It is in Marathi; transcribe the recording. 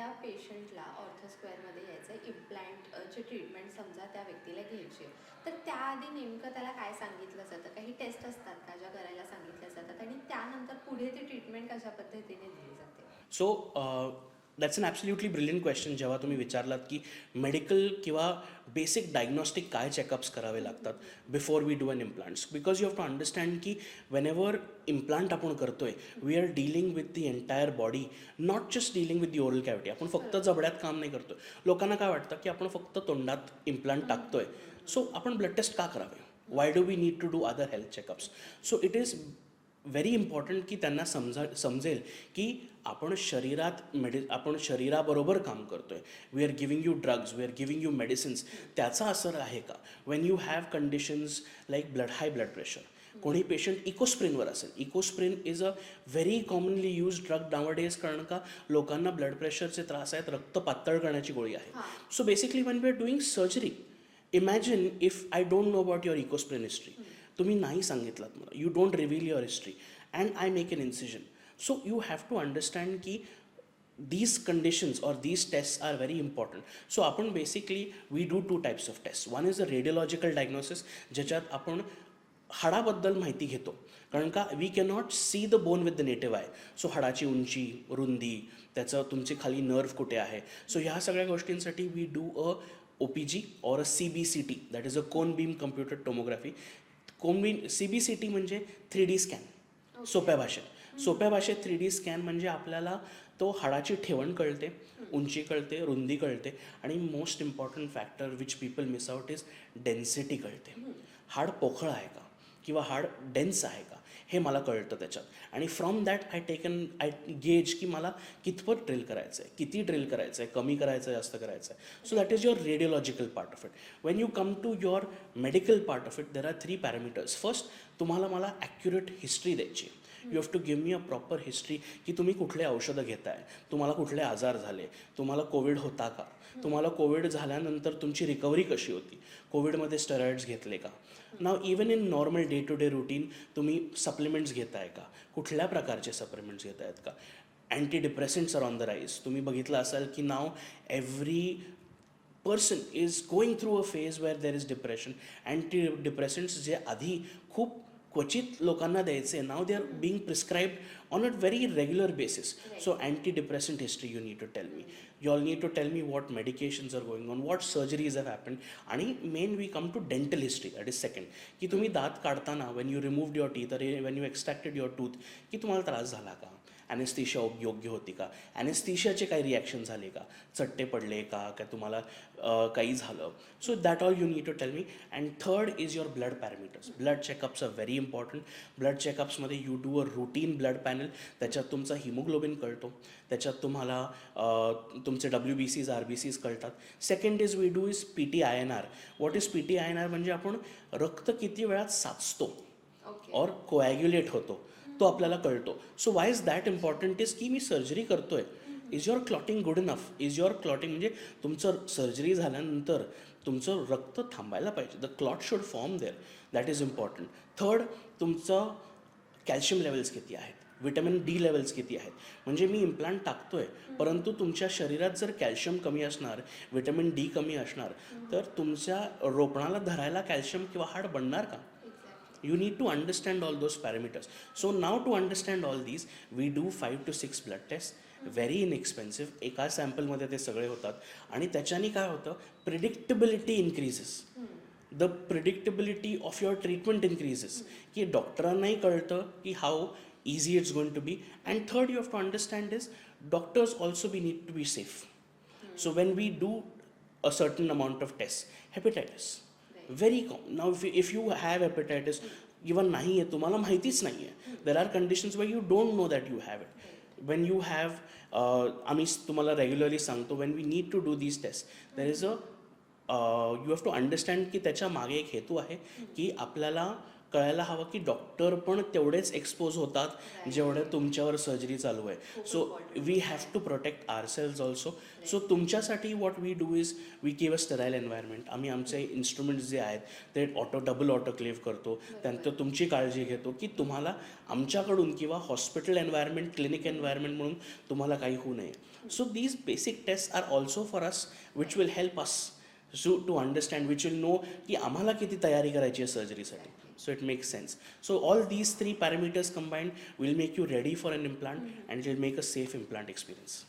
त्या पेशंटला ऑर्थोस्क्वेअरमध्ये यायचं आहे इम्प्लांटची ट्रीटमेंट समजा त्या व्यक्तीला घ्यायची तर त्याआधी नेमकं त्याला काय सांगितलं जातं? काही टेस्ट असतात का ज्या करायला सांगितल्या जातात? आणि त्यानंतर पुढे ती ट्रीटमेंट कशा पद्धतीने दिली जाते? So that's an absolutely brilliant question जेव्हा तुम्ही विचारलात की मेडिकल किंवा बेसिक डायग्नॉस्टिक काय चेकअप्स करावे लागतात before we do an implants because you have to understand की वेन एव्हर इम्प्लांट आपण करतोय we are dealing with the entire body not just dealing with the oral cavity आपण फक्त जबड्यात काम नाही करतोय. लोकांना काय वाटतं की आपण फक्त तोंडात इम्प्लांट टाकतोय. सो आपण ब्लड टेस्ट का करावे? Why do we need to do other health checkups so it is very important की त्यांना समजा समजेल की आपण शरीरात मेडि आपण शरीराबरोबर काम करतो आहे we are giving you drugs we are giving you medicines त्याचा असर आहे का? When you have conditions like blood high blood pressure कोणी पेशंट इकोस्प्रिनवर असेल. Ecosprin is a very commonly use drug nowadays कारण का? लोकांना ब्लड प्रेशरचे त्रास आहेत रक्त पातळ करण्याची गोळी आहे. So basically when we are doing surgery imagine if I don't know about your Ecosprin history तुम्ही नाही सांगितलात मला. You don't reveal your history and I make an incision so you have to understand की these conditions or these tests are very important. So आपण basically we do two types of test one is a radiological diagnosis ज्याच्यात आपण हाडाबद्दल माहिती घेतो. कारण का we cannot see the bone with the native eye so हाडाची उंची रुंदी त्याचं तुमची खाली नर्व कुठे आहे? सो ह्या सगळ्या गोष्टींसाठी we do a O P G or a C B C T that is a cone beam computer tomography cone beam C B C T म्हणजे थ्री डी स्कॅन सोप्या भाषेत. सोप्या भाषेत थ्री डी स्कॅन म्हणजे आपल्याला तो हाडाची ठेवण कळते उंची कळते रुंदी कळते आणि most important factor which people miss out is density कळते. हाड पोखळ आहे का? किंवा हाड डेन्स आहे का? हे मला कळतं त्याच्यात. आणि from that I taken I gauge की मला कितपत ड्रिल करायचं आहे किती ड्रिल करायचं आहे कमी करायचं आहे जास्त करायचं आहे so that is your radiological part of it when you come to your medical part of it there are three parameters first तुम्हाला मला ॲक्युरेट हिस्ट्री द्यायची you have to give me a proper history की तुम्ही कुठले औषधं घेताय. तुम्हाला कुठले आजार झाले. तुम्हाला कोविड होता का? तुम्हाला कोविड झाल्यानंतर तुमची रिकव्हरी कशी होती? कोविडमध्ये स्टेरॉइड्स घेतले का? Now even in normal day to day routine तुम्ही सप्लिमेंट्स घेताय का? कुठल्या प्रकारचे सप्लिमेंट्स घेत आहेत का? Antidepressants are on the rise तुम्ही बघितलं असाल की now every person is going through a phase where there is depression antidepressants जे आधी खूप क्वचित लोकांना द्यायचे now they are being prescribed on a very regular basis so antidepressant history you need to tell me you all need to tell me what medications are going on what surgeries have happen आणि main we come to dental history that is second की तुम्ही दात काढताना when you removed your teeth अरे when you extracted your tooth की तुम्हाला त्रास झाला का? ॲनेस्थीशिया योग्य होती का? ॲनेस्थीशियाचे काही रिॲक्शन झाले का? चट्टे पडले का? काय तुम्हाला काही झालं? So that all you need to tell me and third is your blood parameters blood checkups are very important blood चेकअप्समध्ये you do a routine blood panel त्याच्यात तुमचा हिमोग्लोबिन कळतो. त्याच्यात तुम्हाला तुमचे W B Cs R B Cs कळतात. Second is we do is P T I N R what is P T I N R म्हणजे आपण रक्त किती वेळात साचतो और कोॲग्युलेट होतो. तो आपल्याला कळतो. So why is that important is की मी सर्जरी करतोय. Is your clotting good enough is your clotting म्हणजे तुमचं सर्जरी झाल्यानंतर तुमचं रक्त थांबायला पाहिजे. The clot should form there that is important third तुमचं कॅल्शियम लेवल्स किती आहेत? विटॅमिन डी लेवल्स किती आहेत? म्हणजे मी इम्प्लांट टाकतो आहे परंतु तुमच्या शरीरात जर कॅल्शियम कमी असणार विटॅमिन डी कमी असणार तर तुमच्या रोपणाला धरायला कॅल्शियम किंवा हाड बनणार का? You need to understand all those parameters. So now to understand all these we do 5 to 6 blood tests. Very inexpensive एका सॅम्पलमध्ये ते सगळे होतात. आणि त्याच्याने काय होतं? Predictability increases the predictability of your treatment increases की डॉक्टरांनाही कळतं की how easy it's going to be and third you have to understand is doctors also be need to be safe so when we do a certain amount of test hepatitis very common now if if you have hepatitis even नाही आहे तुम्हाला माहितीच नाही आहे there are conditions where you don't know that you have it when you have आम्ही तुम्हाला रेग्युलरली सांगतो when we need to do these test there is a you have to understand की त्याच्यामागे एक हेतू आहे की आपल्याला कळायला हवं की डॉक्टर पण तेवढेच एक्सपोज होतात जेवढे तुमच्यावर सर्जरी चालू आहे. So we have to protect our cells also so तुमच्यासाठी what we do is we give a sterile environment आम्ही आमचे इन्स्ट्रुमेंट्स जे आहेत ते ऑटो डबल ऑटोक्लेव्ह करतो. त्यानंतर तुमची काळजी घेतो की तुम्हाला आमच्याकडून किंवा हॉस्पिटल एन्व्हायरमेंट क्लिनिक एन्व्हायरमेंट म्हणून तुम्हाला काही होऊ नये. So these basic test are also for us which will help us so to understand which will know की आम्हाला किती तयारी करायची आहे सर्जरीसाठी so it makes sense so all these three parameters combined will make you ready for an implant and it will make a safe implant experience